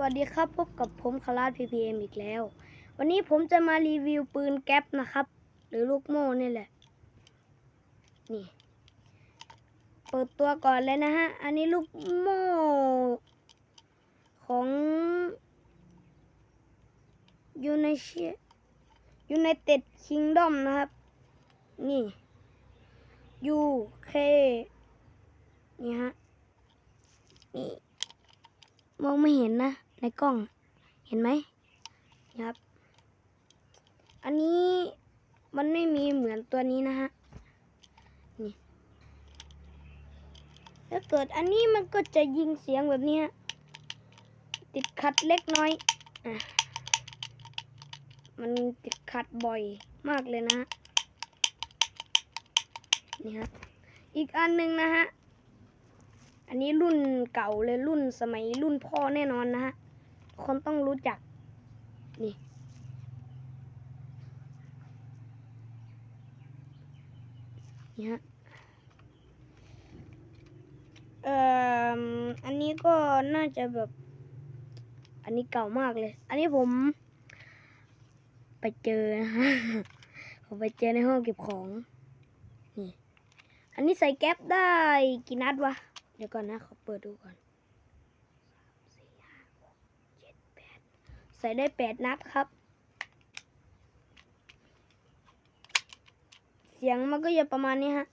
วัสดีครับพบกับผมคาราพีพีเอ็มอีกแล้ว วันนี้ผมจะมารีวิวปืนแก๊ปนะครับ หรือลูกโม่นี่แหละ นี่ เปิดตัวก่อนเลยนะฮะ อันนี้ลูกโม่ของยูไนเชยูไนเต็ดคิงดอมนะครับ นี่ยูเคนี่ฮะ นี่ มองไม่เห็นนะ ในกล้องเห็นไหมนี่ครับ อันนี้มันไม่มีเหมือนตัวนี้นะฮะนี่ถ้าเกิดอันนี้มันก็จะยิงเสียงแบบนี้ติดขัดเล็กน้อยอะมันติดขัดบ่อยมากเลยนะฮะนี่ครับอีกอันหนึ่งนะฮะ อันนี้รุ่นเก่าเลยรุ่นสมัยรุ่นพ่อแน่นอนนะฮะ คนต้องรู้จัก นี่นี่ฮะเอ่ออันนี้ก็น่าจะแบบ อันนี้เก่ามากเลย อันนี้ผม ไปเจอนะฮะผมไปเจอในห้องเก็บของนี่อันนี้ใส่แก๊ปได้กี่นัดวะ เดี๋ยวก่อนนะ ขอเปิดดูก่อนสี่ห้าหกเจ็ดแปด ใส่ได้แปดนัดครับ เสียงมันก็จะประมาณนี้ฮะ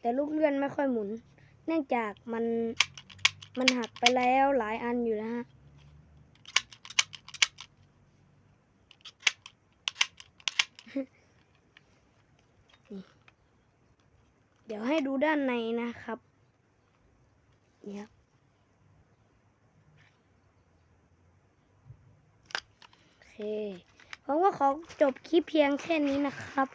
แต่ลูกเลื่อนไม่ค่อยหมุน เนื่องจากมันมันหักไปแล้วหลายอันอยู่แล้วฮะเดี๋ยวให้ดูด้านในนะครับเนี่ย ครับโอเคผมก็ขอจบคลิปเพียงแค่นี้นะครับ